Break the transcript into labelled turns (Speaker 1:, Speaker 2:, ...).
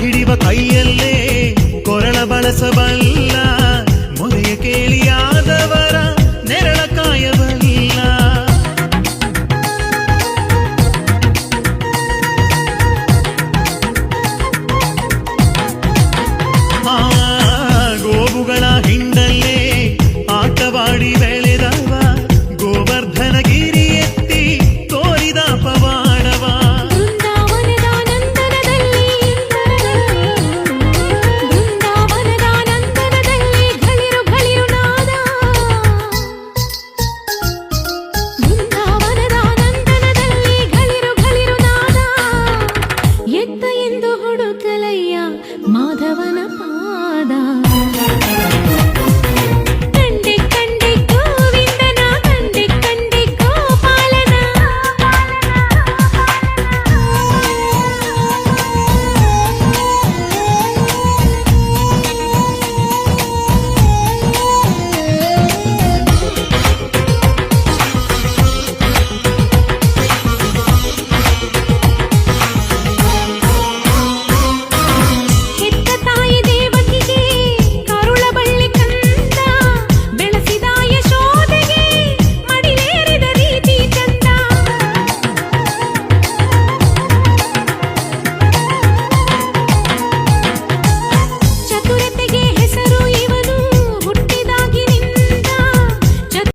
Speaker 1: ಹಿಡಿವ ಕೈಯಲ್ಲೇ ಕೊರಳ ಬಳಸಬಲ್ಲ ಮೊರೆಯ ಕೇಳಿಯಾದವ.